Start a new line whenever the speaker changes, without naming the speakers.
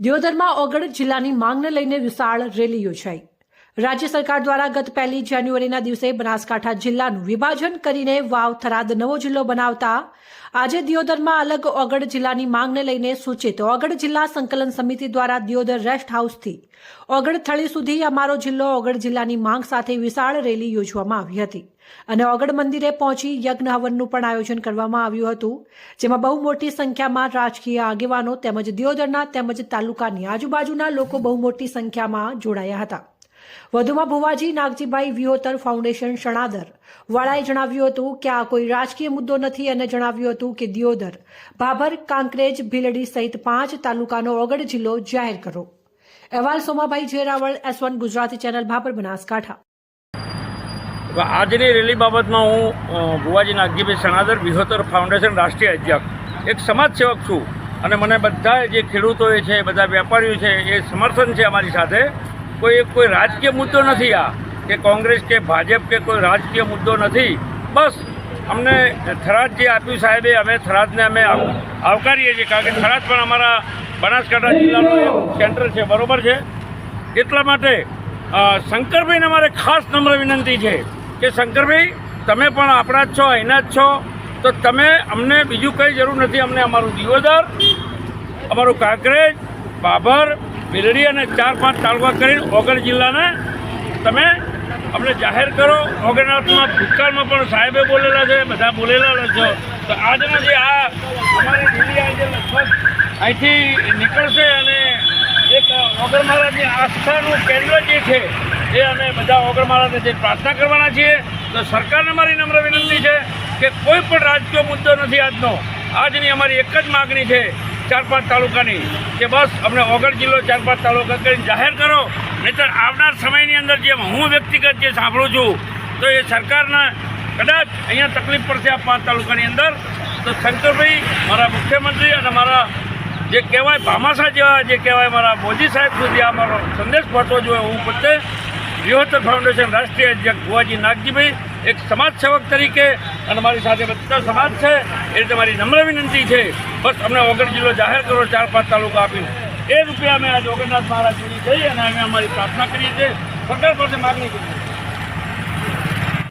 દિયોદરમાં ઓગળ જિલ્લાની માંગને લઈને વિશાળ રેલી યોજાઈ. રાજ્ય સરકાર દ્વારા ગત પહેલી જાન્યુઆરીના દિવસે બનાસકાંઠા જિલ્લાનું વિભાજન કરીને વાવ થરાદ નવો જિલ્લો બનાવતા આજે દિયોદરમાં અલગ ઓગઢ જિલ્લાની માંગને લઈને સૂચિત. ઓગઢ જિલ્લા સંકલન સમિતિ દ્વારા દિયોદર રેસ્ટ હાઉસથી ઓગડ થળી સુધી અમારો જિલ્લો ઓગઢ જિલ્લાની માંગ સાથે વિશાળ રેલી યોજવામાં આવી હતી. અને ઓગઢ મંદિરે પહોંચી યજ્ઞ હવનનું પણ આયોજન કરવામાં આવ્યું હતું, જેમાં બહુ મોટી સંખ્યામાં રાજકીય આગેવાનો તેમજ દિયોદરના તેમજ તાલુકાની આજુબાજુના લોકો બહુ મોટી સંખ્યામાં જોડાયા હતા. વધુમાં ભુવાજી નાગજીભાઈ વિહોતર ફાઉન્ડેશન શણાદર. વાળાએ જણાવ્યું હતું કે આ કોઈ રાજકીય મુદ્દો નથી અને જણાવ્યું હતું કે દિયોદર ભાભર કાંકરેજ, ભીલડી સહિત પાંચ તાલુકાનો ઓગળ જિલ્લો જાહેર કરો. અહેવાલ Somabhai Jerawal S one Gujarati channel, Bhabhar Banaskantha.
આજની રેલી બાબતમાં હું ભુવાજી નાગજીભાઈ શણાદર, વિહોતર ફાઉન્ડેશન રાષ્ટ્રીય અધ્યક્ષ, એક સમાજ સેવક છું. અને મને બધા જે ખેડૂતોએ છે, બધા વેપારીઓ છે, એ સમર્થન છે અમારી સાથે. કોઈ કોઈ રાજકીય મુદ્દો નથી આ, કે કોંગ્રેસ કે ભાજપ કે કોઈ રાજકીય મુદ્દો નથી. બસ, અમને થરાદ જે આપ્યું સાહેબે, અમે થરાદને અમે આવ- આવકારીએ છીએ, કારણ કે થરાદ પણ અમારા બનાસકાંઠા જિલ્લાનું સેન્ટર છે, બરોબર છે? એટલા માટે શંકરભાઈને અમારે ખાસ નમ્ર વિનંતી છે કે શંકરભાઈ, તમે પણ આપણા જ છો, અહીંના જ છો, તો તમે અમને બીજું કંઈ જરૂર નથી, અમને અમારું દિવોદર અમારું કાંકરેજ, બાબર બિલડી અને ચાર પાંચ તાલુકા કરીને ઓગણ જિલ્લાને તમે અમને જાહેર કરો. ઓગણનાથમાં ભૂતકાળમાં પણ સાહેબે બોલેલા છે, બધા બોલેલા છો. તો આજનો જે આ અમારી રેલી આજે લગભગ અહીંથી નીકળશે અને એક મહારાજની આસ્થાનું કેન્દ્ર જે છે, એ અમે બધા મહારાજને જે પ્રાર્થના કરવાના છીએ. તો સરકારને મારી નમ્ર વિનંતી છે કે કોઈ પણ રાજકીય મુદ્દો નથી આજનો. આજની અમારી એક જ માગણી છે ચાર પાંચ તાલુકાની કે બસ અમને ઓગળ જિલ્લો ચાર પાંચ તાલુકા કરીને જાહેર કરો, નહીંતર આવનાર સમયની અંદર જે હું વ્યક્તિગત જે સાંભળું છું, તો એ સરકારના કદાચ અહીંયા તકલીફ પડશે આ પાંચ તાલુકાની અંદર, તો શંકરભાઈ, મારા મુખ્યમંત્રી અને મારા જે કહેવાય ભામાસા જેવા જે કહેવાય મારા મોદી સાહેબ સુધી આ મારો સંદેશ પહોંચવો જોઈએ, હું પોતે વિહોતર ફાઉન્ડેશન રાષ્ટ્રીય અધ્યક્ષ ભુવાજી નાગજીભાઈ એક સમાજ સેવક તરીકે અને મારી સાથે બધા સમાજ છે, એ રીતે મારી નમ્ર વિનંતી છે. બસ અમને ઓગણ જિલ્લો જાહેર કરો, ચાર પાંચ તાલુકા આપીને. એ રૂપિયા અમે આજે ઓગણનાથ મહારાજ સુધી જઈ અને અમે અમારી પ્રાર્થના કરીએ છીએ. સરકાર પાસે માગણી કરીએ